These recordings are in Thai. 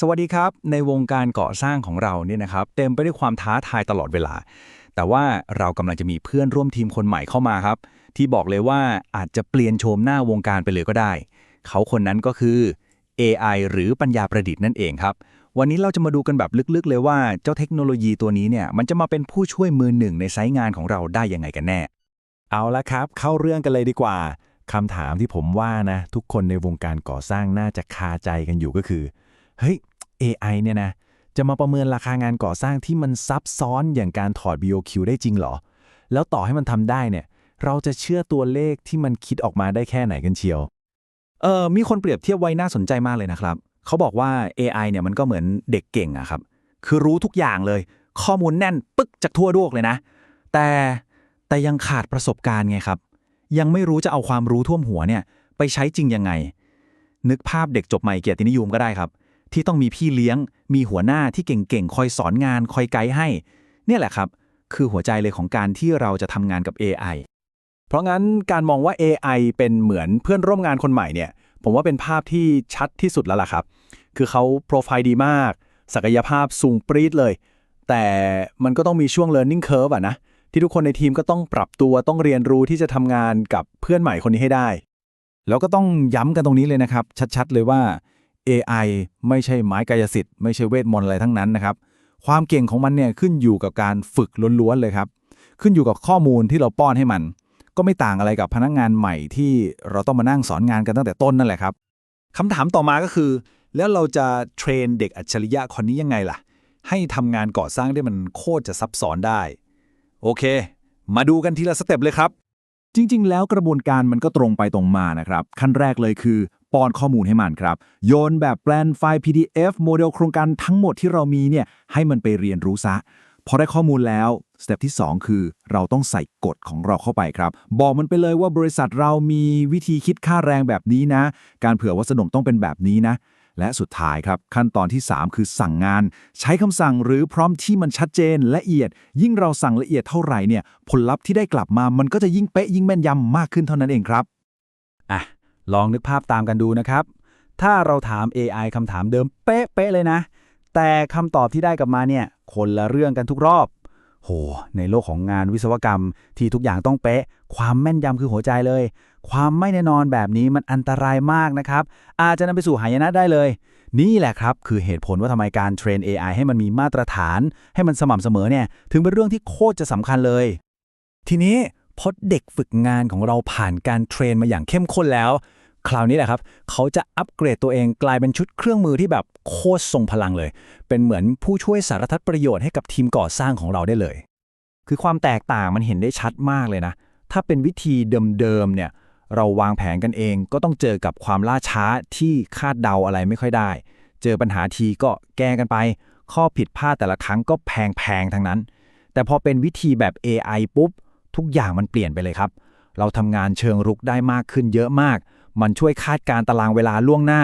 สวัสดีครับ ในวงการก่อสร้างของเราเนี่ยนะครับ เต็มไปด้วยความท้าทายตลอดเวลา แต่ว่าเรากำลังจะมีเพื่อนร่วมทีมคนใหม่เข้ามาครับ ที่บอกเลยว่าอาจจะเปลี่ยนโฉมหน้าวงการไปเลยก็ได้ เขาคนนั้นก็คือ AI หรือปัญญาประดิษฐ์นั่นเองครับ วันนี้เราจะมาดูกันแบบลึกๆ เลยว่าเจ้าเทคโนโลยีตัวนี้เนี่ยมันจะมาเป็นผู้ช่วยมือหนึ่งในไซต์งานของเราได้ยังไงกันแน่ เอาละครับ เข้าเรื่องกันเลยดีกว่าคำถามที่ผมว่านะทุกคนในวงการก่อสร้างน่าจะคาใจกันอยู่ก็คือ เฮ้ย AI เนี่ยนะ จะมาประเมินราคางานก่อสร้างที่มันซับซ้อนอย่างการถอด BOQ ได้จริงเหรอ แล้วต่อให้มันทำได้เนี่ย เราจะเชื่อตัวเลขที่มันคิดออกมาได้แค่ไหนกันเชียว เอ่อ มีคนเปรียบเทียบไว้น่าสนใจมากเลยนะครับ เขาบอกว่า AI เนี่ยมันก็เหมือนเด็กเก่งอะครับ คือรู้ทุกอย่างเลย ข้อมูลแน่นปึ๊กจากทั่วโลกเลยนะ แต่แต่ยังขาดประสบการณ์ไงครับ ยังไม่รู้จะเอาความรู้ท่วมหัวเนี่ยไปใช้จริงยังไง นึกภาพเด็กจบใหม่เกียรตินิยมก็ได้ครับ ที่ต้องมีพี่เลี้ยง มีหัวหน้าที่เก่งๆ คอยสอนงาน คอยไกด์ให้ เนี่ยแหละครับ คือหัวใจเลยของการที่เราจะทำงานกับ AI เพราะงั้นการมองว่า AI เป็นเหมือนเพื่อนร่วมงานคนใหม่เนี่ย ผมว่าเป็นภาพที่ชัดที่สุดแล้วล่ะครับ คือเขาโปรไฟล์ดีมาก ศักยภาพสูงปรี๊ดเลย แต่มันก็ต้องมีช่วง learning curve อะนะ ที่ทุกคนในทีมก็ต้องปรับตัว ต้องเรียนรู้ที่จะทำงานกับเพื่อนใหม่คนนี้ให้ได้ แล้วก็ต้องย้ำกันตรงนี้เลยนะครับ ชัดๆ เลยว่า AI ไม่ใช่ไม้กายสิทธิ์ไม่ใช่เวทมนต์อะไรทั้งนั้นนะครับ ความเก่งของมันเนี่ยขึ้นอยู่กับการฝึกล้วนๆเลยครับ ขึ้นอยู่กับข้อมูลที่เราป้อนให้มัน ก็ไม่ต่างอะไรกับพนักงานใหม่ที่เราต้องมานั่งสอนงานกันตั้งแต่ต้นนั่นแหละครับคำถามต่อมาก็คือ แล้วเราจะเทรนเด็กอัจฉริยะคนนี้ยังไงล่ะ ให้ทำงานก่อสร้างได้มันโคตรจะซับซ้อนได้ โอเค มาดูกันทีละสเต็ปเลยครับจริง ๆ แล้วกระบวนการมันก็ตรงไปตรงมานะครับ ขั้นแรกเลยคือ ป้อนข้อมูลให้มันครับ โยนแบบแปลนไฟล์ PDF โมเดลโครงการทั้งหมดที่เรามีเนี่ยให้มันไปเรียนรู้ซะพอได้ข้อมูลแล้วสเต็ปที่ 2 คือเราต้องใส่กฎของเราเข้าไปครับ บอกมันไปเลยว่าบริษัทเรามีวิธีคิดค่าแรงแบบนี้นะ การเผื่อวัสดุต้องเป็นแบบนี้นะ และสุดท้ายครับ ขั้นตอนที่ 3 คือสั่งงาน ใช้คำสั่งหรือพร้อมที่มันชัดเจนละเอียด ยิ่งเราสั่งละเอียดเท่าไหร่เนี่ย ผลลัพธ์ที่ได้กลับมามันก็จะยิ่งเป๊ะยิ่งแม่นยำมากขึ้นเท่านั้นเองครับอะ ลองนึกภาพตามกันดูนะครับ ถ้าเราถาม AI คำถามเดิมเป๊ะๆเลยนะ แต่คำตอบที่ได้กลับมาเนี่ยคนละเรื่องกันทุกรอบ โห ในโลกของงานวิศวกรรมที่ทุกอย่างต้องเป๊ะ ความแม่นยำคือหัวใจเลย ความไม่แน่นอนแบบนี้มันอันตรายมากนะครับ อาจจะนำไปสู่หายนะได้เลย นี่แหละครับ คือเหตุผลว่าทำไมการเทรน AI ให้มันมีมาตรฐาน ให้มันสม่ำเสมอเนี่ย ถึงเป็นเรื่องที่โคตรจะสำคัญเลย ทีนี้ พอเด็กฝึกงานของเราผ่านการเทรนมาอย่างเข้มข้นแล้ว คราวนี้แหละครับ เขาจะอัปเกรดตัวเองกลายเป็นชุดเครื่องมือที่แบบโคตรทรงพลังเลย เป็นเหมือนผู้ช่วยสารทัดประโยชน์ให้กับทีมก่อสร้างของเราได้เลย คือความแตกต่างมันเห็นได้ชัดมากเลยนะ ถ้าเป็นวิธีเดิมๆเนี่ยเราวางแผนกันเองก็ต้องเจอกับความล่าช้าที่คาดเดาอะไรไม่ค่อยได้ เจอปัญหาทีก็แก้กันไป ข้อผิดพลาดแต่ละครั้งก็แพงๆทั้งนั้น แต่พอเป็นวิธีแบบ AI ปุ๊บ ทุกอย่างมันเปลี่ยนไปเลยครับ เราทำงานเชิงรุกได้มากขึ้นเยอะมาก มันช่วยคาดการ์ตารางเวลาล่วงหน้า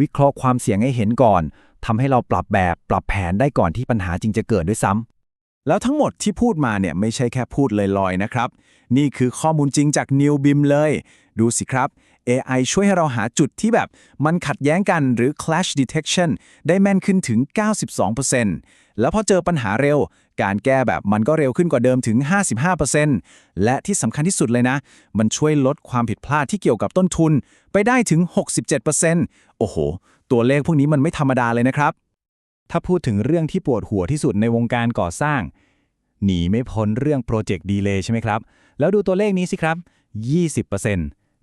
วิเคราะห์ความเสี่ยงให้เห็นก่อนทำให้เราปรับแบบปรับแผนได้ก่อนที่ปัญหาจริงจะเกิดด้วยซ้ำแล้วทั้งหมดที่พูดมาเนี่ยไม่ใช่แค่พูดลอยๆนะครับ นี่คือข้อมูลจริงจาก New BIM เลย ดูสิครับ AI ช่วยให้เราหาจุดที่แบบมันขัดแย้งกันหรือ clash detection ได้แม่นขึ้นถึง 92%แล้วพอเจอปัญหาเร็ว การแก้แบบมันก็เร็วขึ้นกว่าเดิมถึง 55%และที่สำคัญที่สุดเลยนะ มันช่วยลดความผิดพลาดที่เกี่ยวกับต้นทุนไปได้ถึง 67%โอ้โห ตัวเลขพวกนี้มันไม่ธรรมดาเลยนะครับ ถ้าพูดถึงเรื่องที่ปวดหัวที่สุดในวงการก่อสร้าง หนีไม่พ้นเรื่องโปรเจกต์ดีเลย์ใช่ไหมครับ แล้วดูตัวเลขนี้สิครับ 20%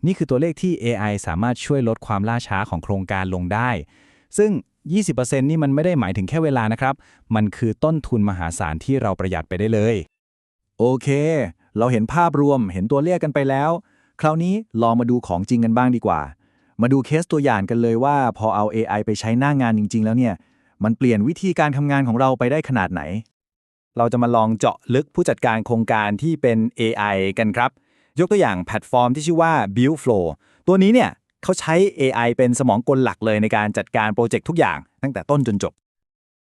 นี่คือตัวเลขที่ AI สามารถช่วยลดความล่าช้าของโครงการลงได้ ซึ่ง 20%นี่มันไม่ได้หมายถึงแค่เวลานะครับ มันคือต้นทุนมหาศาลที่เราประหยัดไปได้เลย โอเค เราเห็นภาพรวมเห็นตัวเลขกันไปแล้ว คราวนี้ลองมาดูของจริงกันบ้างดีกว่า มาดูเคสตัวอย่างกันเลยว่า พอเอา AI ไปใช้หน้างงานจริง ๆ แล้วเนี่ย มันเปลี่ยนวิธีการทำงานของเราไปได้ขนาดไหน เราจะมาลองเจาะลึกผู้จัดการโครงการที่เป็น AI กันครับ ยกตัวอย่างแพลตฟอร์มที่ชื่อว่า Build Flow ตัวนี้เนี่ย เขาใช้ AI เป็นสมองกลหลักเลยในการจัดการโปรเจกต์ทุกอย่าง ตั้งแต่ต้นจนจบ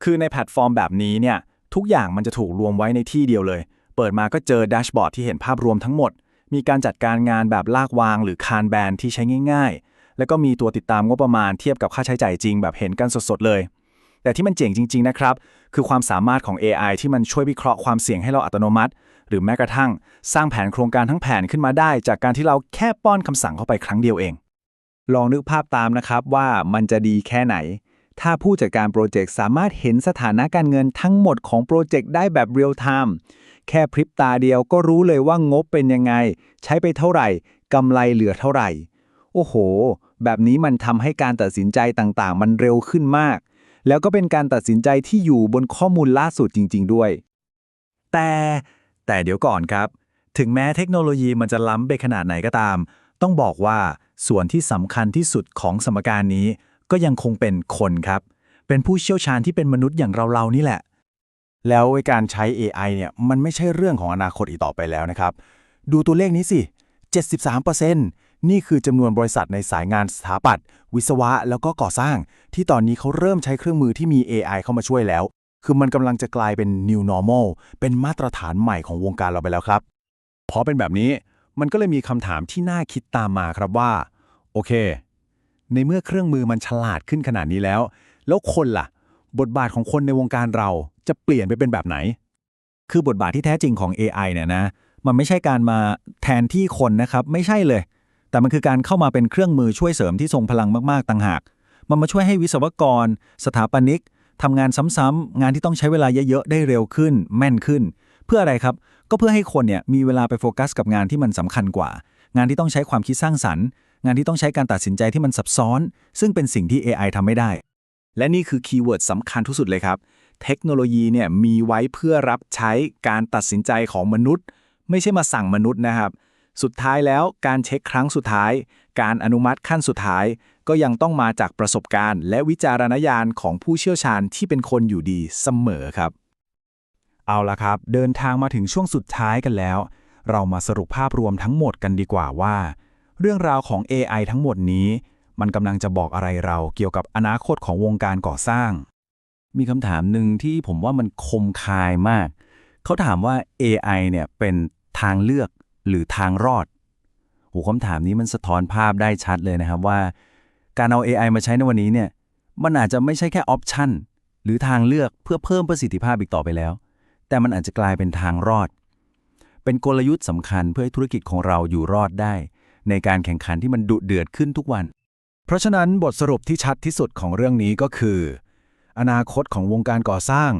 คือในแพลตฟอร์มแบบนี้เนี่ยทุกอย่างมันจะถูกรวมไว้ในที่เดียวเลย เปิดมาก็เจอแดชบอร์ดที่เห็นภาพรวมทั้งหมด มีการจัดการงานแบบลากวาง หรือคานแบนที่ใช้ง่าย ๆ แล้วก็มีตัวติดตามงบประมาณเทียบกับค่าใช้จ่ายจริง แบบเห็นกันสดๆเลย แต่ที่มันเจ๋งจริง ๆ นะครับ คือความสามารถของ AI ที่มันช่วยวิเคราะห์ความเสี่ยงให้เราอัตโนมัติ หรือแม้กระทั่ง สร้างแผนโครงการทั้งแผนขึ้นมาได้ จากการที่เราแค่ป้อนคำสั่งเข้าไปครั้งเดียวเอง ลองนึกภาพตามนะครับว่ามันจะดีแค่ไหน ถ้าผู้จัดการโปรเจกต์สามารถเห็นสถานะการเงินทั้งหมดของโปรเจกต์ได้แบบเรียลไทม์แค่พริบตาเดียวก็รู้เลยว่างบเป็นยังไง ใช้ไปเท่าไหร่กำไรเหลือเท่าไหร่ โอ้โห แบบนี้มันทำให้การตัดสินใจต่างๆ มันเร็วขึ้นมาก แล้วก็เป็นการตัดสินใจที่อยู่บนข้อมูลล่าสุดจริง ๆ ด้วย แต่แต่เดี๋ยวก่อนครับ ถึงแม้เทคโนโลยีมันจะล้ำไปขนาดไหนก็ตาม ต้องบอกว่า ส่วนที่สำคัญที่สุดของสมการนี้ ก็ยังคงเป็นคนครับ เป็นผู้เชี่ยวชาญที่เป็นมนุษย์อย่างเราๆนี่แหละ แล้วการใช้ AI เนี่ยมันไม่ใช่เรื่องของอนาคตอีกต่อไปแล้วนะครับ ดูตัวเลขนี้สิ 73%นี่คือจำนวนบริษัทในสายงานสถาปัตย์วิศวะแล้วก็ก่อสร้าง ที่ตอนนี้เขาเริ่มใช้เครื่องมือที่มี AI เข้ามาช่วยแล้ว คือมันกำลังจะกลายเป็น new normal เป็นมาตรฐานใหม่ของวงการเราไปแล้วครับพอเป็นแบบนี้ มันก็เลยมีคำถามที่น่าคิดตามมาครับว่า โอเค ในเมื่อเครื่องมือมันฉลาดขึ้นขนาดนี้แล้ว แล้วคนล่ะ บทบาทของคนในวงการเราจะเปลี่ยนไปเป็นแบบไหน คือบทบาทที่แท้จริงของ AI เนี่ยนะ มันไม่ใช่การมาแทนที่คนนะครับ ไม่ใช่เลย แต่มันคือการเข้ามาเป็นเครื่องมือช่วยเสริมที่ทรงพลังมากๆต่างหาก มันมาช่วยให้วิศวกร สถาปนิกทำงานซ้ำๆงานที่ต้องใช้เวลาเยอะๆได้เร็วขึ้น แม่นขึ้น เพื่ออะไรครับ ก็เพื่อให้คนเนี่ยมีเวลาไปโฟกัสกับงานที่มันสำคัญกว่า งานที่ต้องใช้ความคิดสร้างสรรค์ งานที่ต้องใช้การตัดสินใจที่มันซับซ้อน ซึ่งเป็นสิ่งที่ AI ทำไม่ได้ และนี่คือคีย์เวิร์ดสำคัญที่สุดเลยครับ เทคโนโลยีเนี่ยมีไว้เพื่อรับใช้การตัดสินใจของมนุษย์ ไม่ใช่มาสั่งมนุษย์นะครับ สุดท้ายแล้วการเช็คครั้งสุดท้าย การอนุมัติขั้นสุดท้าย ก็ยังต้องมาจากประสบการณ์ และวิจารณญาณของผู้เชี่ยวชาญที่เป็นคนอยู่ดีเสมอครับ เอาละครับ เดินทางมาถึงช่วงสุดท้ายกันแล้ว เรามาสรุปภาพรวมทั้งหมดกันดีกว่าว่า เรื่องราวของ AI ทั้งหมดนี้ มันกำลังจะบอกอะไรเราเกี่ยวกับอนาคตของวงการก่อสร้าง มีคำถามหนึ่งที่ผมว่ามันคมคายมาก เขาถามว่า AI เนี่ยเป็นทางเลือกหรือทางรอดโหคำถามนี้มันสะท้อนภาพได้ชัดเลยนะครับว่า การเอา AI มาใช้ในวันนี้เนี่ยมันอาจจะไม่ใช่แค่ออปชันหรือทางเลือกเพื่อเพิ่มประสิทธิภาพอีกต่อไปแล้ว แต่มันอาจจะกลายเป็นทางรอด เป็นกลยุทธ์สำคัญเพื่อให้ธุรกิจของเราอยู่รอดได้ ในการแข่งขันที่มันดุเดือดขึ้นทุกวัน เพราะฉะนั้นบทสรุปที่ชัดที่สุดของเรื่องนี้ก็คือ อนาคตของวงการก่อสร้าง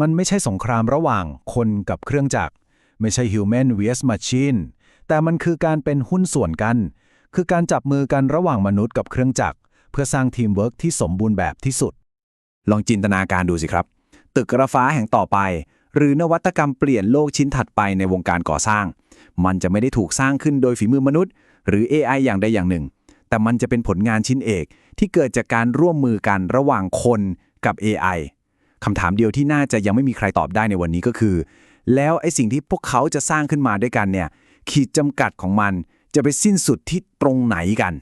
มันไม่ใช่สงครามระหว่างคนกับเครื่องจักร ไม่ใช่ human vs machine แต่มันคือการเป็นหุ้นส่วนกัน คือการจับมือกันระหว่างมนุษย์กับเครื่องจักร เพื่อสร้างทีมเวิร์กที่สมบูรณ์แบบที่สุด ลองจินตนาการดูสิครับ ตึกระฟ้าแห่งต่อไป หรือนวัตกรรมเปลี่ยนโลกชิ้นถัดไปในวงการก่อสร้าง มันจะไม่ได้ถูกสร้างขึ้นโดยฝีมือมนุษย์ หรือ AI อย่างใดอย่างหนึ่ง แต่มันจะเป็นผลงานชิ้นเอกที่เกิดจากการร่วมมือกันระหว่างคนกับ AI คำถามเดียวที่น่าจะยังไม่มีใครตอบได้ในวันนี้ก็คือ แล้วไอ้สิ่งที่พวกเขาจะสร้างขึ้นมาด้วยกันเนี่ยขีดจำกัดของมันจะไปสิ้นสุดที่ตรงไหนกัน